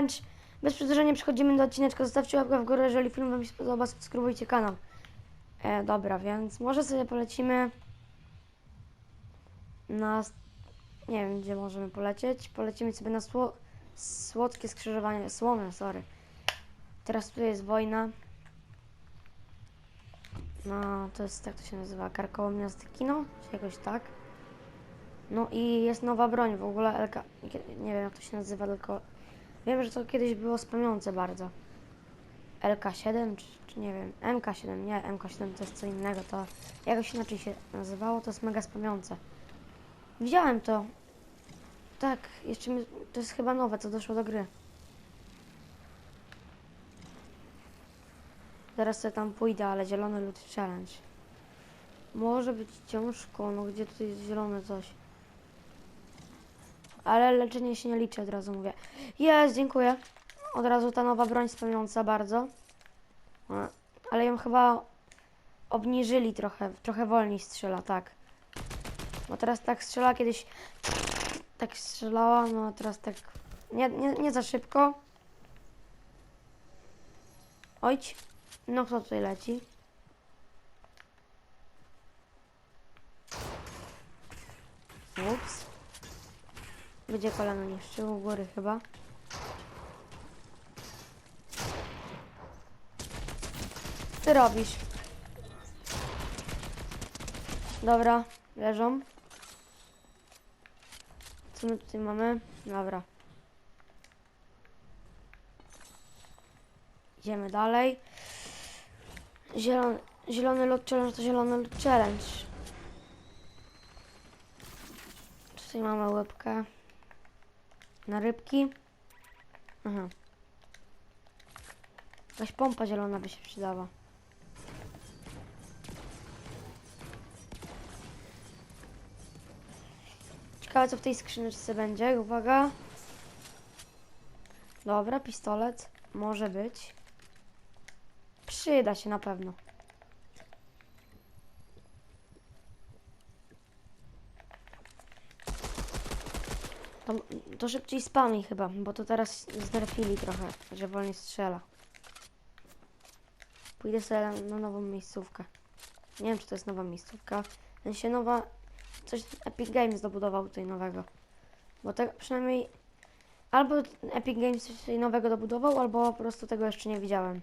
challenge. Bez przedłużenia przechodzimy do odcineczka. Zostawcie łapkę w górę, jeżeli film Wam się spodoba, subskrybujcie kanał. E, dobra, więc może sobie polecimy na... Nie wiem, gdzie możemy polecieć. Polecimy sobie na sło... słodkie skrzyżowanie. Słomy, sorry. Teraz tutaj jest wojna. No, to jest, jak to się nazywa? Karkoło Miasto Kino? Czy jakoś tak? No i jest nowa broń, w ogóle LK... Nie wiem, jak to się nazywa, tylko... Wiem, że to kiedyś było spamiące bardzo. LK7, czy, czy nie wiem, MK7, nie, MK7 to jest co innego, to jakoś inaczej się nazywało, to jest mega spamiące. Widziałem to. Tak, jeszcze mi, to jest chyba nowe, co doszło do gry. Zaraz sobie tam pójdę, ale zielony lód challenge. Może być ciężko, no gdzie tutaj jest zielone coś. Ale leczenie się nie liczy, od razu mówię. Jest, dziękuję. Od razu ta nowa broń spełniająca bardzo. A, Ale ją chyba obniżyli trochę, trochę wolniej strzela, tak. Bo teraz tak strzela, kiedyś tak strzelała, no teraz tak nie, nie, nie za szybko. Ojć. No kto tutaj leci? Ups. Będzie kolano niszczył u góry chyba. Ty robisz. Dobra, leżą. Co my tutaj mamy? Dobra. Idziemy dalej. Zielony, zielony lód challenge to zielony lód challenge. Tutaj mamy łebkę na rybki. Aha. Jakaś pompa zielona by się przydała. Ciekawe co w tej skrzyneczce będzie. Uwaga. Dobra, pistolet. Może być. Przyda się na pewno. To, szybciej spami chyba, bo to teraz znerfili trochę, że wolniej strzela. Pójdę sobie na nową miejscówkę. Nie wiem, czy to jest nowa miejscówka. W sensie nowa... Coś Epic Games dobudował tutaj nowego. Bo tak przynajmniej... Albo Epic Games coś tutaj nowego dobudował, albo po prostu tego jeszcze nie widziałem.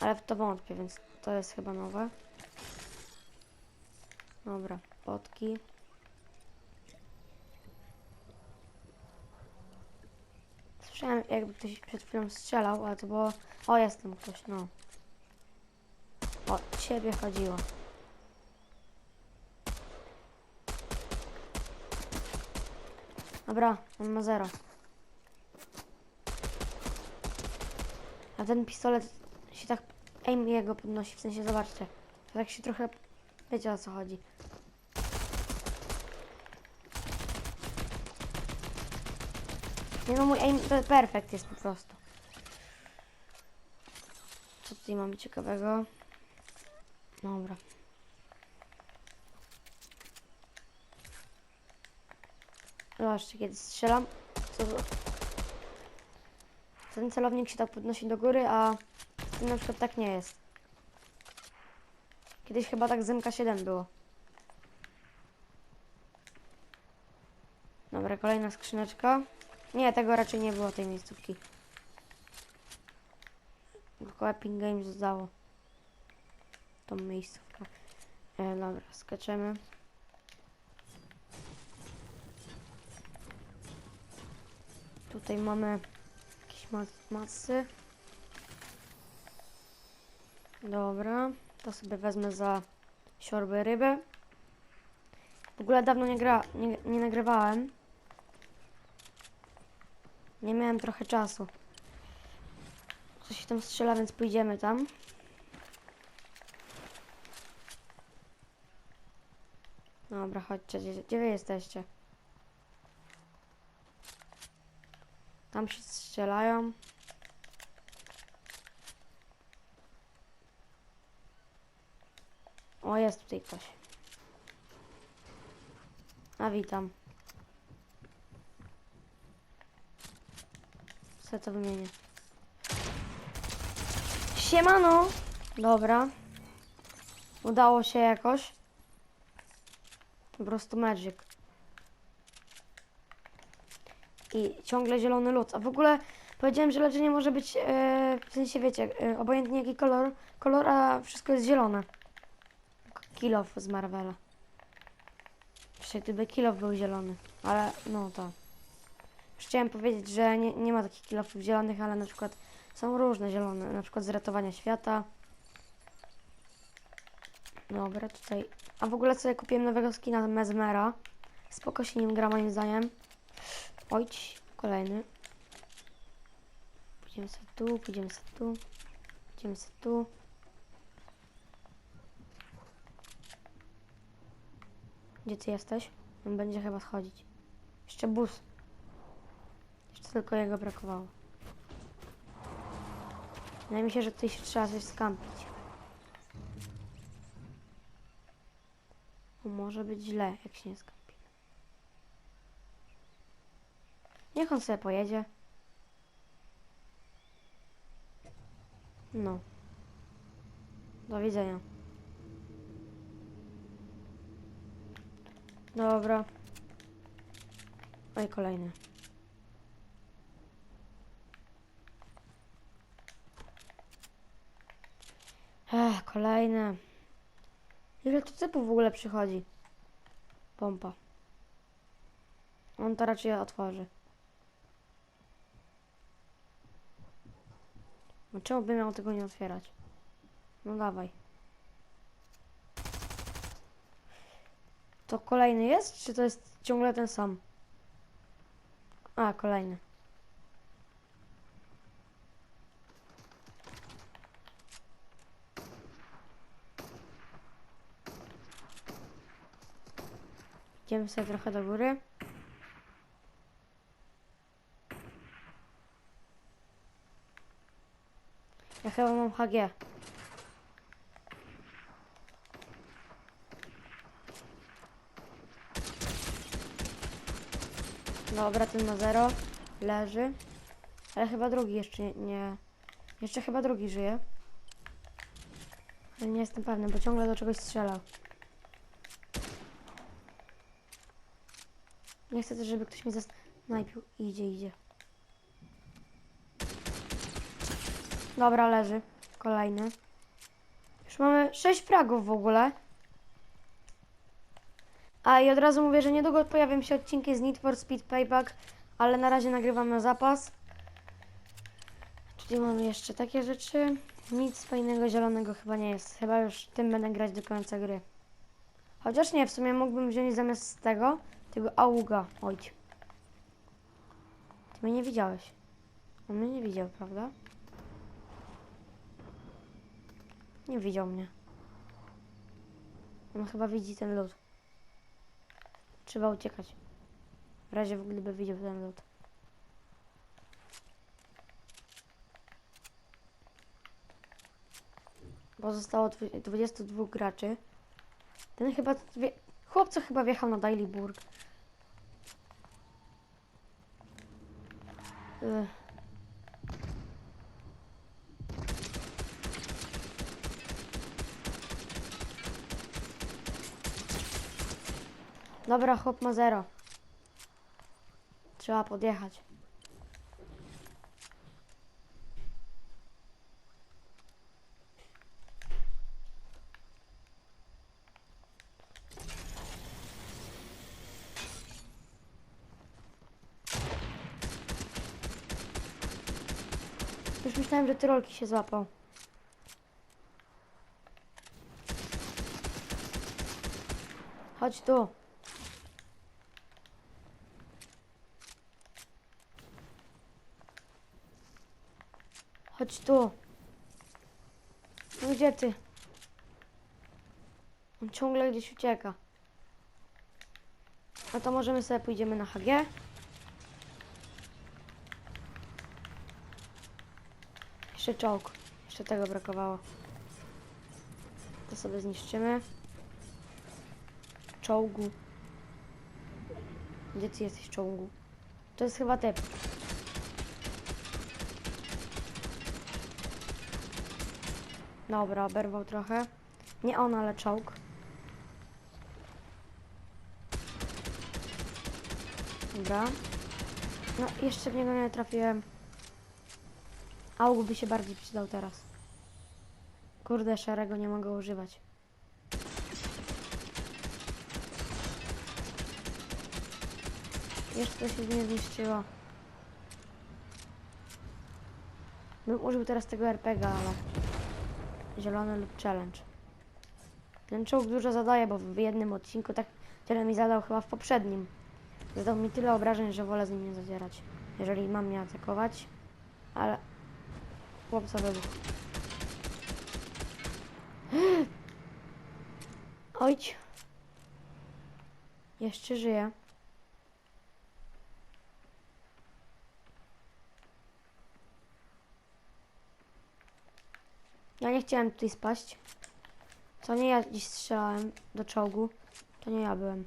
Ale w to wątpię, więc to jest chyba nowe. Dobra, potki. Słyszałem jakby ktoś przed chwilą strzelał, ale to było... O, jestem ktoś, no. O, ciebie chodziło. Dobra, on ma zero. A ten pistolet się tak aim jego podnosi, w sensie zobaczcie. Tak się trochę... Wiecie o co chodzi. Nie no, mój aim perfekt jest po prostu. Co tutaj mamy ciekawego? Dobra. Zobaczcie, kiedy strzelam, to ten celownik się tak podnosi do góry, a tym na przykład tak nie jest. Kiedyś chyba tak z MK7 było. Dobra, kolejna skrzyneczka. Nie, tego raczej nie było tej miejscówki. Tylko Epic Games zdało tą miejscówkę. E, dobra, skaczemy. Tutaj mamy jakieś ma masy. Dobra, to sobie wezmę za siorbę rybę. W ogóle dawno nie, gra, nie, nie nagrywałem. Nie miałem trochę czasu. Coś się tam strzela, więc pójdziemy tam. Dobra, chodźcie, gdzie, gdzie wy jesteście? Tam się strzelają. O, jest tutaj ktoś. A witam. Co to wymienię? Siemano! Dobra. Udało się jakoś. Po prostu magic. I ciągle zielony lód. A w ogóle powiedziałem, że leczenie może być, e, w sensie wiecie, e, obojętnie jaki kolor, kolor, a wszystko jest zielone. Kill off z Marvela. Jeszcze gdyby kill off był zielony. Ale no to. Chciałem powiedzieć, że nie, nie ma takich kill offów zielonych, ale na przykład są różne zielone. Na przykład z ratowania świata. Dobra, tutaj. A w ogóle sobie kupiłem nowego skina Mesmera. Spoko się nim gra moim zdaniem. Ojć, kolejny. Pójdziemy sobie tu, pójdziemy sobie tu. Pójdziemy sobie tu. Gdzie ty jesteś? On będzie chyba schodzić. Jeszcze bus. Tylko jego brakowało. Wydaje mi się, że tutaj się trzeba coś skampić. Bo może być źle, jak się nie skampi. Niech on sobie pojedzie. No. Do widzenia. Dobra. Oj, kolejny. Ech, kolejne. Ile tu typów w ogóle przychodzi? Pompa. On to raczej otworzy. No czemu miał tego nie otwierać? No dawaj. To kolejny jest, czy to jest ciągle ten sam? A, kolejny. Idziemy sobie trochę do góry. Ja chyba mam HG. Dobra, ten ma zero. Leży. Ale chyba drugi jeszcze nie, nie... Jeszcze chyba drugi żyje. Ale nie jestem pewny, bo ciągle do czegoś strzelał. Nie chcę też, żeby ktoś mnie zasnajpił. Idzie, idzie. Dobra, leży. Kolejny. Już mamy 6 fragów w ogóle. A i od razu mówię, że niedługo pojawią się odcinki z Need for Speed Payback, ale na razie nagrywam na zapas. Czyli mamy jeszcze takie rzeczy. Nic fajnego zielonego chyba nie jest. Chyba już tym będę grać do końca gry. Chociaż nie, w sumie mógłbym wziąć zamiast tego, tego auga. Ojć. Ty mnie nie widziałeś. On mnie nie widział, prawda? Nie widział mnie. On chyba widzi ten lód. Trzeba uciekać. W razie w gdyby widział ten lód. Bo zostało dwu- 22 graczy. Ten chyba... Chłopco chyba wjechał na Dailyburg. Dobra, chłop ma zero. Trzeba podjechać. Już myślałem, że tyrolki się złapał. Chodź tu. Chodź tu. No gdzie ty? On ciągle gdzieś ucieka. No to możemy sobie pójdziemy na HG. Jeszcze czołg. Jeszcze tego brakowało. To sobie zniszczymy. Czołgu. Gdzie ty jesteś czołgu? To jest chyba typ. Dobra, oberwał trochę. Nie on, ale czołg. Dobra. No, jeszcze w niego nie trafiłem. Aug by się bardziej przydał teraz. Kurde, szarego nie mogę używać. Jeszcze się nie zniszczyło. Bym użył teraz tego RPG, ale... Zielony lub challenge. Ten czołg dużo zadaje, bo w jednym odcinku tak tyle mi zadał chyba w poprzednim. Zadał mi tyle obrażeń, że wolę z nim nie zadzierać. Jeżeli mam mnie atakować, ale... Chłopca wybuch. Ojć. Jeszcze żyje. Ja nie chciałem tutaj spaść. To nie ja dziś strzelałem do czołgu. To nie ja byłem.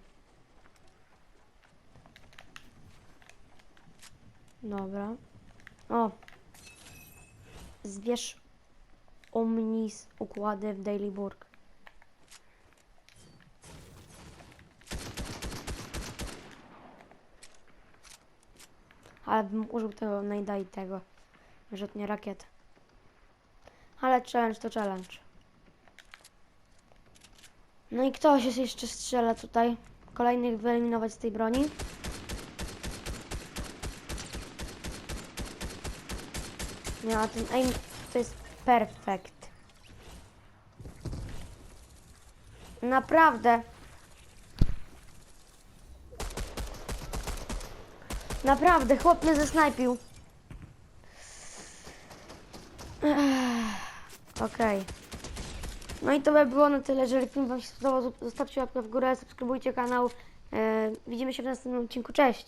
Dobra. O. Zwierz Omnis układy w Dailyburg. Ale bym użył tego najda tego. Rzutnie rakiet. Ale challenge to challenge. No i kto się jeszcze strzela tutaj? Kolejnych wyeliminować z tej broni. Nie, a ten aim to jest perfekt. Naprawdę. Naprawdę, chłop mnie zesnajpił. Okej. No i to by było na tyle. Jeżeli film Wam się spodobał, zostawcie łapkę w górę, subskrybujcie kanał. E, widzimy się w następnym odcinku. Cześć!